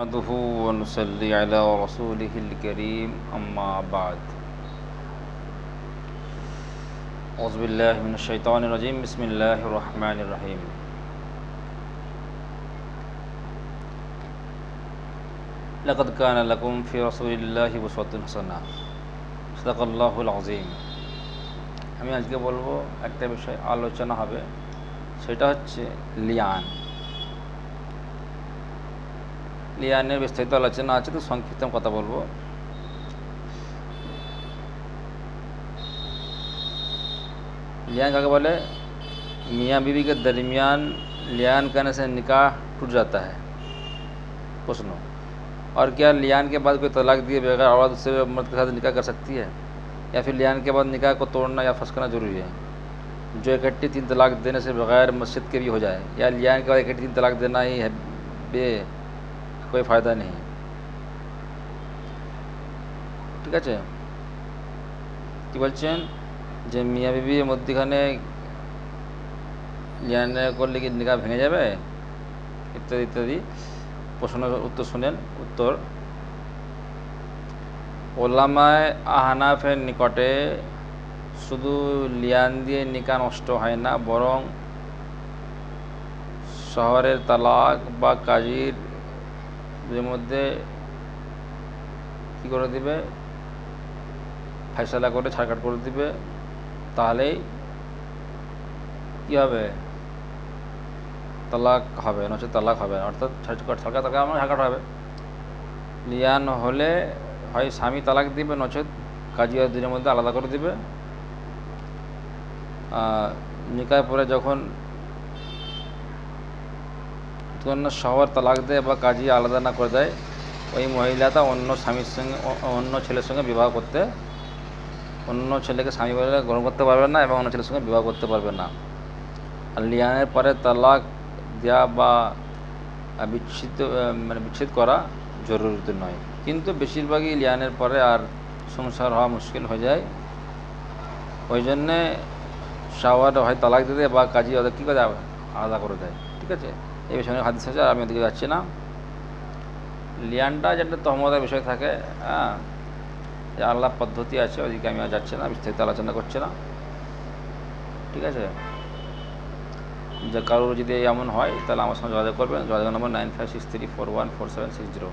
نحمده ونصلي على رسوله الكريم أما بعد أعوذ بالله من الشيطان الرجيم بسم الله الرحمن الرحيم لقد كان لكم في رسول الله أسوة حسنة صدق الله العظيم আমি আজকে বলবো একটা বিষয় আলোচনা হবে সেটা হচ্ছে লিয়ান লিয়ানের বিস্তারিত আলোচনা আছে তো সংক্ষিপ্ত কথা বলবো लियान क्या बोले मियाँ बीवी के दरमियान लियान करने से निकाह टूट जाता है प्रश्न और क्या लियान के बाद कोई तलाक दिए बगैर औरत उससे मर्द के साथ निकाह कर सकती है या फिर लियान के बाद निकाह को तोड़ना या फंस करना जरूरी है जो इकट्ठी तीन तलाक देने से बगैर मस्जिद के भी हो जाए या लियान के बाद इकट्ठी तीन तलाक देना ही है बे कोई फ़ायदा नहीं ঠিক আছে কী বলছেন যে মিয়া বিবির মধ্যখানে লিয়ানে করলে কি নিকা ভেঙে যাবে ইত্যাদি ইত্যাদি প্রশ্নের উত্তর শুনেন উত্তর ওলামায় আহানাফের নিকটে শুধু লিয়ান দিয়ে নিকা নষ্ট হয় না বরং শহরের তালাক বা কাজীর মধ্যে কি করে দিবে? ফেসলা করে ছাড়কাট করে দিবে। তাহলেই কী হবে? তালাক হবে নচে তালাক হবে। অর্থাৎ ছাড়কাট ছাড়কাট তাকে আমার ছাড়কাট হবে। লিয়ান হলে হয় স্বামী তালাক দিবে, নচেত কাজিয়া দিনের মধ্যে আলাদা করে দিবে। নিকায় পরে যখন তখন শহর তালাক দেয় বা কাজী আলাদা না করে দেয়, ওই মহিলাটা অন্য স্বামীর সঙ্গে অন্য ছেলের সঙ্গে বিবাহ করতে, অন্য ছেলেকে স্বামী বলে গ্রহণ করতে পারবে না এবং অন্য ছেলের সঙ্গে বিবাহ করতে পারবে না। আর লিয়ানের পরে তালাক দেওয়া বা বিচ্ছিত মানে বিচ্ছেদ করা জরুরি নয়। কিন্তু বেশিরভাগই লিয়ানের পরে আর সংসার হওয়া মুশকিল হয়ে যায়। ওই জন্যে শাওয়ার হয় তালাক দেয় বা কাজী ওদের কী করে আলাদা করে দেয়, ঠিক আছে? এই বিষয় নিয়ে হাদিস আছে আমি ওদিকে যাচ্ছি না। লিয়ানটা যেটা তহমদের বিষয় থাকে হ্যাঁ যে আল্লাহ পদ্ধতি আছে ওইদিকে আমি আর যাচ্ছি না, বিস্তারিত আলোচনা করছি না। ঠিক আছে? যে কারোর যদি এমন হয়, তাহলে আমার সঙ্গে যোগাযোগ করবেন, যোগাযোগ number nine five six three four one four seven six zero.